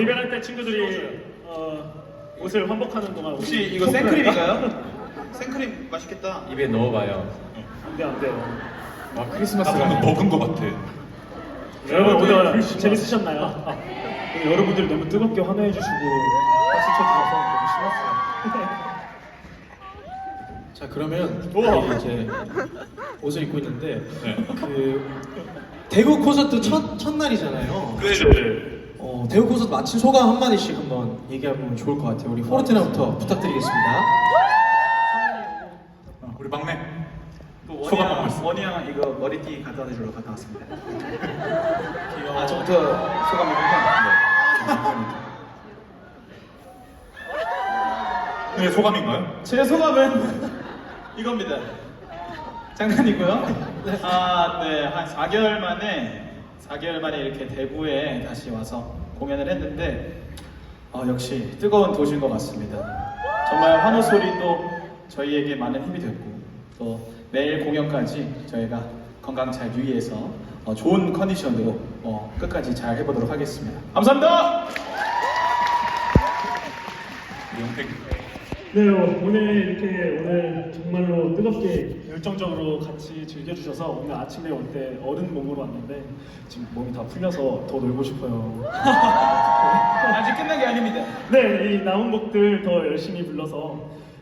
리베랄 때 친구들이 어, 옷을 환복하는 동안 혹시 이거 생크림인가요? 생크림 맛있겠다. 입에 넣어봐요. 안돼 안돼요. 아 아, 크리스마스가 방금 먹은 거 같아. 여러분 오늘. 재밌으셨나요? 아, 오늘 여러분들이 너무 뜨겁게 환호해 주시고 박수 쳐주셔서 너무 신났어요. 자 그러면 우와. 이제 옷을 입고 있는데 네. 그 대구 콘서트 첫 첫날이잖아요. 네. 어, 대구 콘서트 마친 소감 한 마디씩 한번 얘기해보면 좋을 것 같아요. 우리 포르테나부터 부탁드리겠습니다. 어, 우리 막내. 그 소감 한 말씀. 원이양 이거 머리띠 갖다 대주러 갔다 왔습니다. 아 저부터 소감이군요. 네, 소감인가요? 제 소감은 이겁니다. 장난이고요. 아, 네, 한 4개월 만에 4개월 만에 이렇게 대구에 다시 와서 공연을 했는데 어, 역시 뜨거운 도시인 것 같습니다. 정말 환호 소리도 저희에게 많은 힘이 됐고 또 내일 공연까지 저희가 건강 잘 유의해서 어, 좋은 컨디션으로 어, 끝까지 잘 해보도록 하겠습니다. 감사합니다. 영택. 네 오늘 이렇게 오늘 정말로 뜨겁게 열정적으로 같이 즐겨주셔서 오늘 아침에 올 때 어른 몸으로 왔는데 지금 몸이 다 풀려서 더 놀고 싶어요. 아직 끝난 게 아닙니다. 네, 이 나온 곡들 더 열심히 불러서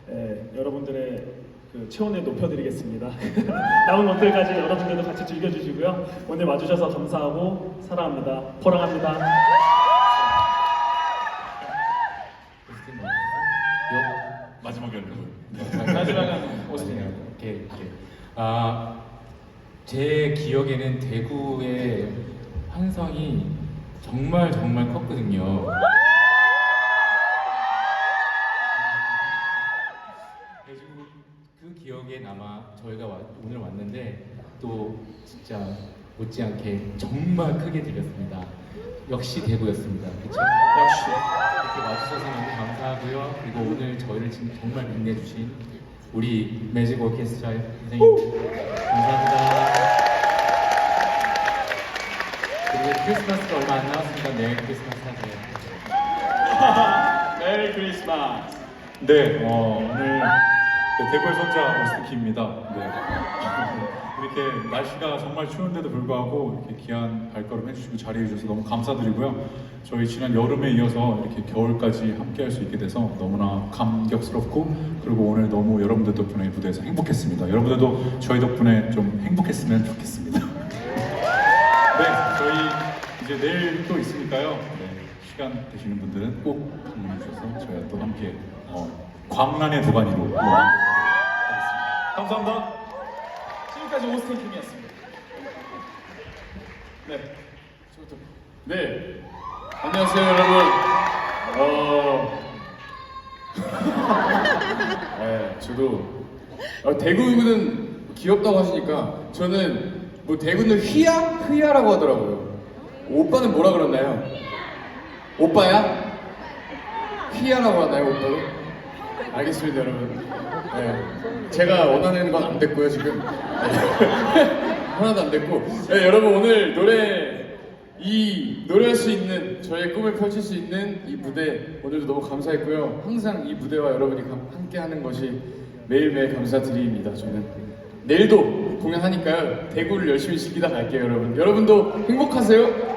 예, 여러분들의 그 체온을 높여드리겠습니다. 나온 것들까지 여러분들도 같이 즐겨주시고요. 오늘 와주셔서 감사하고 사랑합니다. 포랑합니다. 마지막에 하려고요. 마지막은 오스틴이요. 오케이. 아제 기억에는 대구의 환성이 정말 정말 컸거든요. 그래서 그 기억에 남아 저희가 와- 오늘 왔는데 또 진짜 못지않게 정말 크게 들렸습니다. 역시 대구였습니다. 그렇죠? 역시. 이렇게 와주셔서 너무 감사하고요. 그리고 오늘 저희를 지금 정말 빛내주신 우리 매직 오케스트라 선생님들 감사합니다. 그리고 크리스마스가 얼마 안 남았으니까 내일 크리스마스 하세요. 메리 크리스마스. 네, 어, 오늘 네, 대구의 손자 오스티키입니다. 네. 이렇게 날씨가 정말 추운데도 불구하고 이렇게 귀한 발걸음 해주시고 자리해 주셔서 너무 감사드리고요. 저희 지난 여름에 이어서 이렇게 겨울까지 함께 할 수 있게 돼서 너무나 감격스럽고 그리고 오늘 너무 여러분들 덕분에 이 무대에서 행복했습니다. 여러분들도 저희 덕분에 좀 행복했으면 좋겠습니다. 네, 저희 이제 내일 또 있으니까요. 네, 시간 되시는 분들은 꼭 방문해 주셔서 저희가 또 함께 어, 광란의 도가니로 뭐 하겠습니다. 감사합니다. 지금까지 오스틴 킴이었습니다. 네. 저부터. 네. 안녕하세요, 여러분. 어. 네, 저도 어, 대구는 귀엽다고 하시니까 저는 뭐 대구는 휘야? 휘야라고 하더라고요. 오빠는 뭐라 그러나요? 오빠야? 휘야라고 하나요, 오빠도? 알겠습니다, 여러분. 네. 제가 원하는 건 안 됐고요, 지금. 하나도 안 됐고. 네, 여러분 오늘 노래 이 노래할 수 있는 저의 꿈을 펼칠 수 있는 이 무대 오늘도 너무 감사했고요. 항상 이 무대와 여러분이 감- 함께 하는 것이 매일매일 감사드립니다. 저는 내일도 공연하니까요. 대구를 열심히 즐기다 갈게요, 여러분. 여러분도 행복하세요.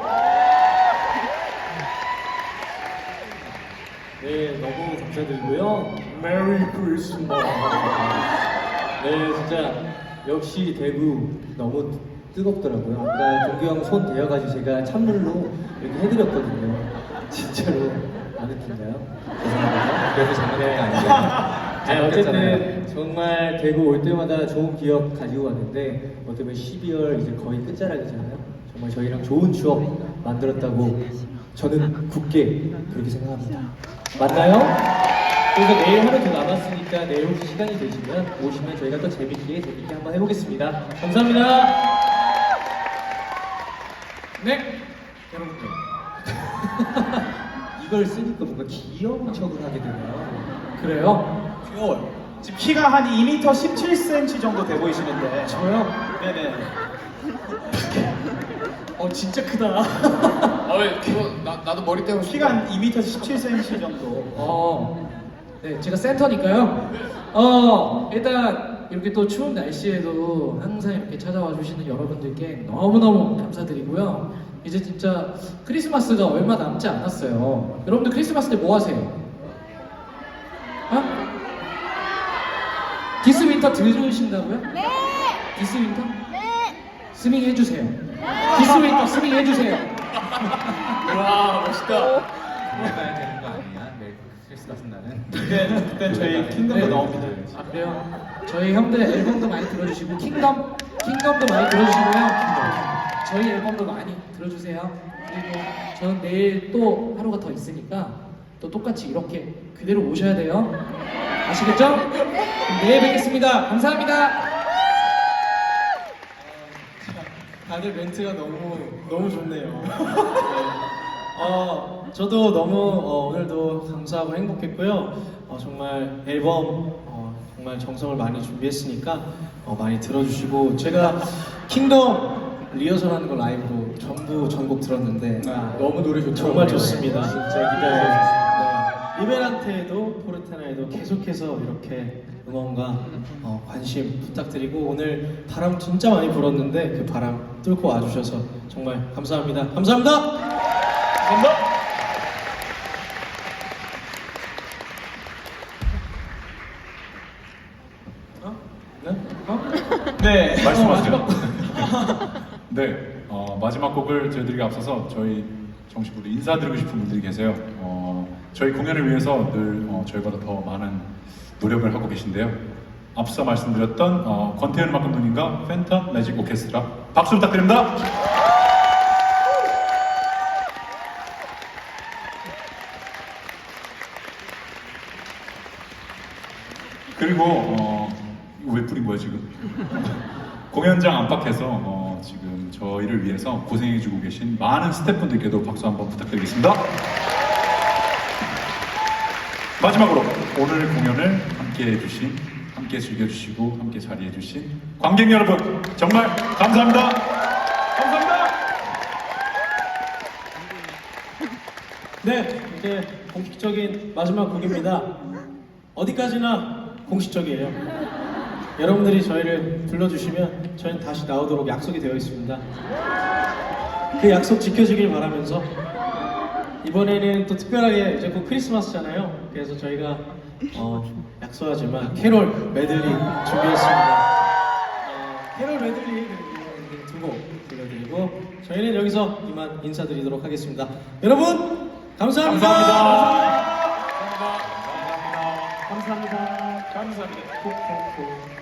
네, 너무 감사드리고요. 메리 크리스마스. 네, 진짜 역시 대구 너무 뜨겁더라고요. 아까 동규 형손 대어가지고 제가 찬물로 이렇게 해드렸거든요. 진짜로 안 웃긴가요? 죄송합니다. 그래서 장난한 게 아니에요. 아니, 어쨌든 정말 대구 올 때마다 좋은 기억 가지고 왔는데 어떻게 보면 12월 이제 거의 끝자락이잖아요. 정말 저희랑 좋은 추억 만들었다고 저는 굳게 그렇게 생각합니다. 맞나요? 그래서 내일 하루 더 남았으니까 내일 혹시 시간이 되시면 오시면 저희가 또 재밌게 재밌게 한번 해보겠습니다. 감사합니다. 네. 이걸 쓰니까 뭔가 귀여운 척을 하게 되네요. 그래요? 귀여워요. 지금 키가 한 2m 17cm 정도 돼 보이시는데. 저요? 네네. 어 진짜 크다. 아, 왜, 그거, 나, 나도 머리 싶다. 키가 한 2m에서 17cm 정도. 어, 네, 제가 센터니까요. 어, 일단 이렇게 또 추운 날씨에도 항상 이렇게 찾아와 주시는 여러분들께 너무너무 감사드리고요. 이제 진짜 크리스마스가 얼마 남지 않았어요. 여러분들 크리스마스 때 뭐 하세요? 어? 디스 윈터 들으신다고요? 네! 디스 윈터? 네! 스밍 해주세요. 디스 윈터 스밍 해주세요. 와 멋있다. 해봐야 되는 거 아니야? 내 크리스마스 날은. 그때 그때 저희 킹덤도 나옵니다. 아 그래요? 저희 형들 앨범도 많이 들어주시고 킹덤 킹덤도 많이 들어주시고요. 저희 앨범도 많이 들어주세요. 그리고 저는 내일 또 하루가 더 있으니까 또 똑같이 이렇게 그대로 오셔야 돼요. 아시겠죠? 내일 뵙겠습니다. 감사합니다. 다들 멘트가 너무 너무 좋네요. 네. 어 저도 너무 어, 오늘도 감사하고 행복했고요. 어, 정말 앨범 어, 정말 정성을 많이 준비했으니까 어, 많이 들어주시고 제가 킹덤 리허설하는 거 라이브로 전부 전곡 들었는데 아, 너무 노래 좋죠. 정말 좋습니다. 진짜 기대해 네. 리베란테에도 포르테나에도 계속해서 이렇게 응원과 어, 관심 부탁드리고 오늘 바람 진짜 많이 불었는데 그 바람 뚫고 와주셔서 정말 감사합니다. 감사합니다. 감사합니다. 네? 네. 말씀하세요. 네, 어, 마지막 곡을 저희들에게 앞서서 저희 정식으로 인사드리고 싶은 분들이 계세요. 어, 저희 공연을 위해서 늘 어, 저희보다 더 많은 노력을 하고 계신데요. 앞서 말씀드렸던 어, 권태현 음악 감독님과 팬텀 매직 오케스트라 박수 부탁드립니다. 그리고 어, 뿌린 거야 지금? 공연장 안팎에서 어, 지금 저희를 위해서 고생해주고 계신 많은 스태프분들께도 박수 한번 부탁드리겠습니다. 마지막으로 오늘 공연을 함께 해주신, 함께 즐겨주시고, 함께 자리해주신 관객 여러분 정말 감사합니다. 감사합니다. 네, 이제 공식적인 마지막 곡입니다. 어디까지나 공식적이에요. 여러분들이 저희를 불러주시면 저희는 다시 나오도록 약속이 되어 있습니다. 그 약속 지켜주길 바라면서 이번에는 또 특별하게 이제 곧 크리스마스잖아요. 그래서 저희가 어, 약소하지만 캐롤 메들리 준비했습니다. 어, 캐롤 메들리 두곡 들려드리고 저희는 여기서 이만 인사드리도록 하겠습니다. 여러분 감사합니다. 감사합니다. 감사합니다. 고요한